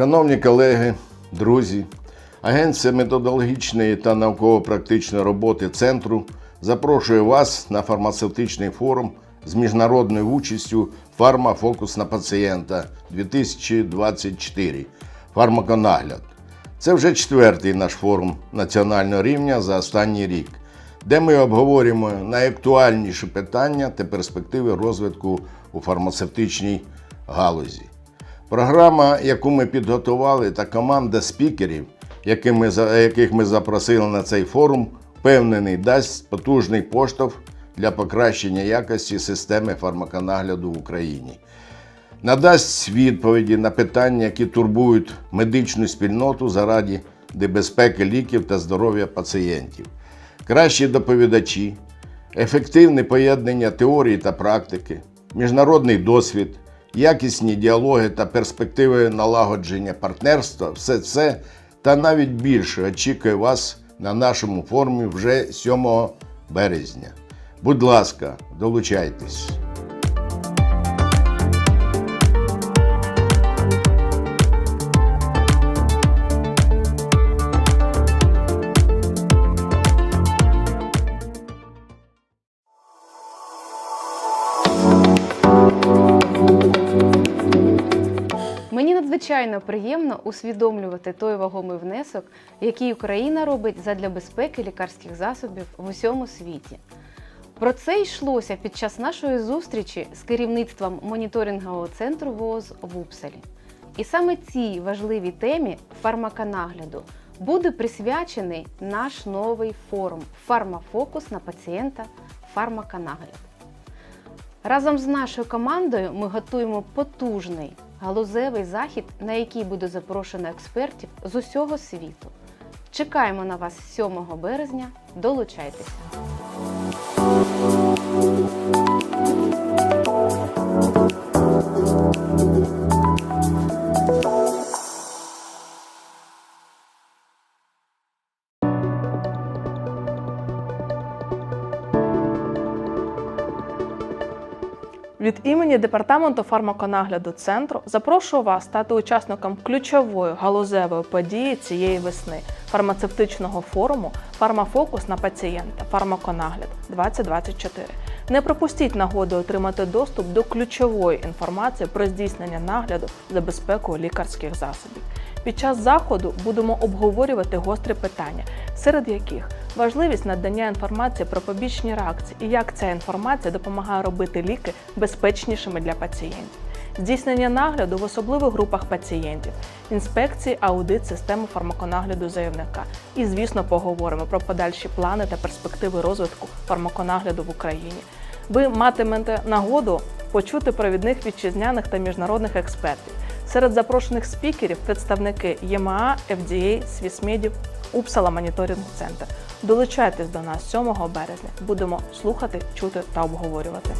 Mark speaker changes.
Speaker 1: Шановні колеги, друзі, Агенція методологічної та науково-практичної роботи центру запрошує вас на фармацевтичний форум з міжнародною участю Фарма Фокус на пацієнта 2024 Фармаконагляд. Це вже четвертий наш форум національного рівня за останній рік, де ми обговорюємо найактуальніші питання та перспективи розвитку у фармацевтичній галузі. Програма, яку ми підготували, та команда спікерів, яких ми, запросили на цей форум, впевнений, дасть потужний поштовх для покращення якості системи фармаконагляду в Україні. Надасть відповіді на питання, які турбують медичну спільноту заради безпеки ліків та здоров'я пацієнтів. Кращі доповідачі, ефективне поєднання теорії та практики, міжнародний досвід, якісні діалоги та перспективи налагодження партнерства все це та навіть більше очікує вас на нашому форумі вже 7 березня. Будь ласка, долучайтесь.
Speaker 2: Мені надзвичайно приємно усвідомлювати той вагомий внесок, який Україна робить задля безпеки лікарських засобів в усьому світі. Про це йшлося під час нашої зустрічі з керівництвом моніторингового центру ВООЗ в Упсалі. І саме цій важливій темі фармаконагляду буде присвячений наш новий форум Фармафокус на пацієнта Фармаконагляд. Разом з нашою командою ми готуємо потужний галузевий захід, на який буде запрошено експертів з усього світу. Чекаємо на вас 7 березня. Долучайтеся!
Speaker 3: Від імені департаменту фармаконагляду центру запрошую вас стати учасником ключової галузевої події цієї весни фармацевтичного форуму Фармафокус на пацієнта Фармаконагляд 2024. Не пропустіть нагоду отримати доступ до ключової інформації про здійснення нагляду за безпекою лікарських засобів. Під час заходу будемо обговорювати гострі питання, серед яких важливість надання інформації про побічні реакції і як ця інформація допомагає робити ліки безпечнішими для пацієнтів, здійснення нагляду в особливих групах пацієнтів, інспекції, аудит системи фармаконагляду заявника. І, звісно, поговоримо про подальші плани та перспективи розвитку фармаконагляду в Україні. Ви матимете нагоду почути провідних вітчизняних та міжнародних експертів. Серед запрошених спікерів представники ЄМА, FDA, Свісмедів, Упсала Моніторинг Центр. Долучайтесь до нас 7 березня. Будемо слухати, чути та обговорювати.